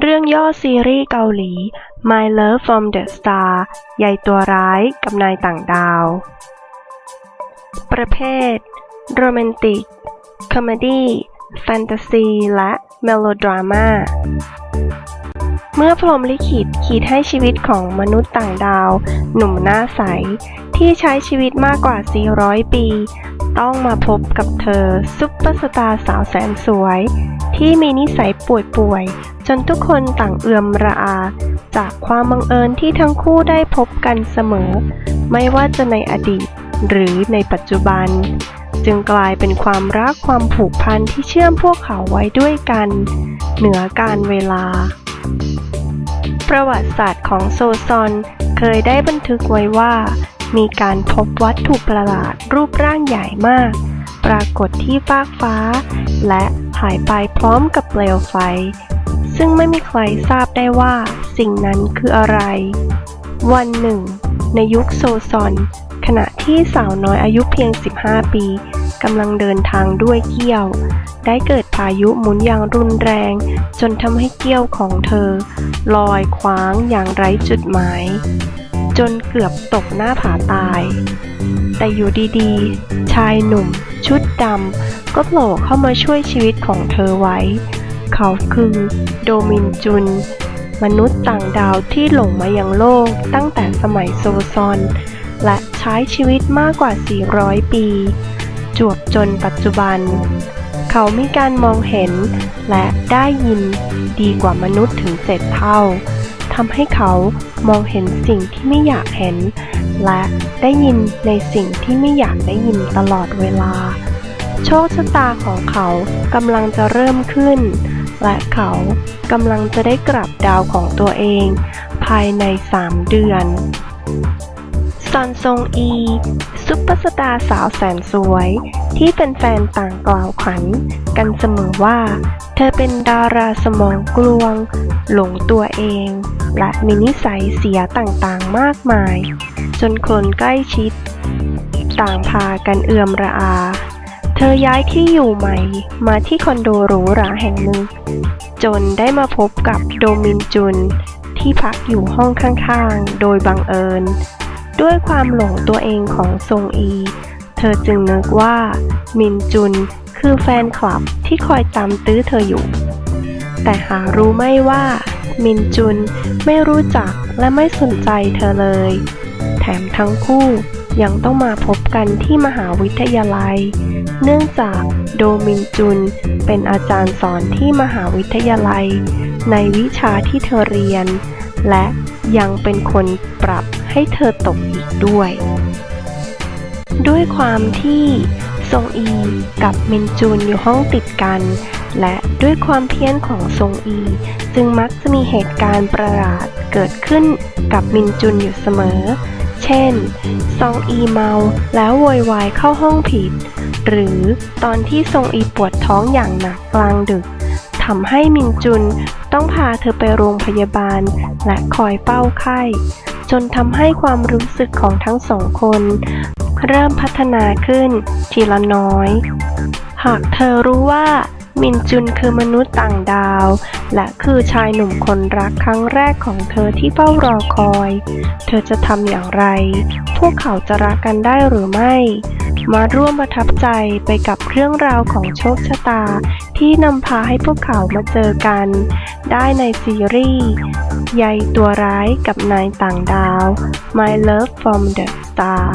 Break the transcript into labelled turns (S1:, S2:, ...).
S1: เรื่องย่อซีรีส์เกาหลี My Love from the Star ใยตัวร้ายกับนายต่างดาว ประเภท โรแมนติก คอมเมดี้ แฟนตาซี และเมโลดราม่า เมื่อพรหมลิขิตขีดให้ชีวิตของมนุษย์ต่างดาว หนุ่มหน้าใส ที่ใช้ชีวิตมากกว่า 400 ปี ต้องมาพบกับเธอ ซุปเปอร์สตาร์สาวแสนสวย ที่มีนิสัยป่วยๆ จนทุกคนต่างเอื่อมระอา จากความบังเอิญที่ทั้งคู่ได้พบกันเสมอ ไม่ว่าจะในอดีตหรือในปัจจุบัน จึงกลายเป็นความรักความผูกพันที่เชื่อมพวกเขาไว้ด้วยกัน เหนือการเวลา ประวัติศาสตร์ของโซซอน เคยได้บันทึกไว้ว่า มีการพบวัตถุประหลาดรูปร่างใหญ่มาก ปรากฏที่ฟากฟ้า และหายไปพร้อมกับเปลวไฟ ซึ่งไม่มีใครทราบได้ว่าสิ่งนั้นคืออะไร วันหนึ่ง ในยุคโซซอน ขณะที่สาวน้อยอายุเพียง 15 ปี กำลังเดินทางด้วยเกี้ยว ได้เกิดพายุหมุนอย่างรุนแรง จนทำให้เกี้ยวของเธอ ลอยคว้างอย่างไร้จุดหมาย จนเกือบตกหน้าผาตาย แต่อยู่ดีๆ ชายหนุ่ม ชุดดำก็โผล่เข้ามาช่วยชีวิตของเธอไว้ เขาคือโดมินจุน มนุษย์ต่างดาวที่หลงมายังโลกตั้งแต่สมัยโซซอนและใช้ชีวิตมากกว่า 400 ปี จวบจนปัจจุบัน เขามีการมองเห็นและได้ยินดีกว่ามนุษย์ถึงเจ็ดเท่าทำให้เขามองเห็นสิ่งที่ไม่อยากเห็น และได้ยินในสิ่งที่ไม่อยากได้ยินตลอดเวลา โชคชะตาของเขากำลังจะเริ่มขึ้น และเขากำลังจะได้กลับดาวของตัวเอง ภายใน 3 เดือน อนซงอี ซุปเปอร์สตาร์สาวแสนสวย ที่เป็นแฟนต่างกล่าวขวัญกันเสมอว่า เธอเป็นดาราสมองกลวง หลงตัวเอง และมีนิสัยเสียต่างๆมากมาย จนคนใกล้ชิด ต่างพากันเอื่อมระอา เธอย้ายที่อยู่ใหม่มาที่คอนโดหรูหราแห่งหนึ่ง จนได้มาพบกับโดมินจุนที่พักอยู่ห้องข้างๆ โดยบังเอิญ ด้วยความหลงตัวเองของซงอี เธอจึงนึกว่า มินจุนคือแฟนคลับที่คอยตามตื้อเธออยู่ แต่หารู้ไม่ว่า มินจุนไม่รู้จักและไม่สนใจเธอเลย แถมทั้งคู่ยังต้องมาพบกันที่มหาวิทยาลัย เนื่องจากโดมินจุนเป็นอาจารย์สอนที่มหาวิทยาลัย ในวิชาที่เธอเรียน และยังเป็นคนปรับให้เธอตกอีกด้วย ด้วยความที่ซงอีกับมินจุนอยู่ห้องติดกัน และด้วยความเพี้ยนของซงอี จึงมักจะมีเหตุการณ์ประหลาดเกิดขึ้นกับมินจุนอยู่เสมอ เช่น ซองอีเมาแล้วโวยวายเข้าห้องผิด หรือตอนที่ซงอีปวดท้องอย่างหนักกลางดึก ทำให้มินจุนต้องพาเธอไปโรงพยาบาล และคอยเป้าไข้ จนทำให้ความรู้สึกของทั้งสองคน เริ่มพัฒนาขึ้นทีละน้อย หากเธอรู้ว่ามินจุนคือมนุษย์ต่างดาว และคือชายหนุ่มคนรักครั้งแรกของเธอที่เฝ้ารอคอย เธอจะทำอย่างไร พวกเขาจะรักกันได้หรือไม่ มาร่วมประทับใจไปกับเรื่องราวของโชคชะตา ที่นำพาให้พวกเขามาเจอกัน ได้ในซีรีส์ใยตัวร้ายกับนายต่างดาว My Love from the Star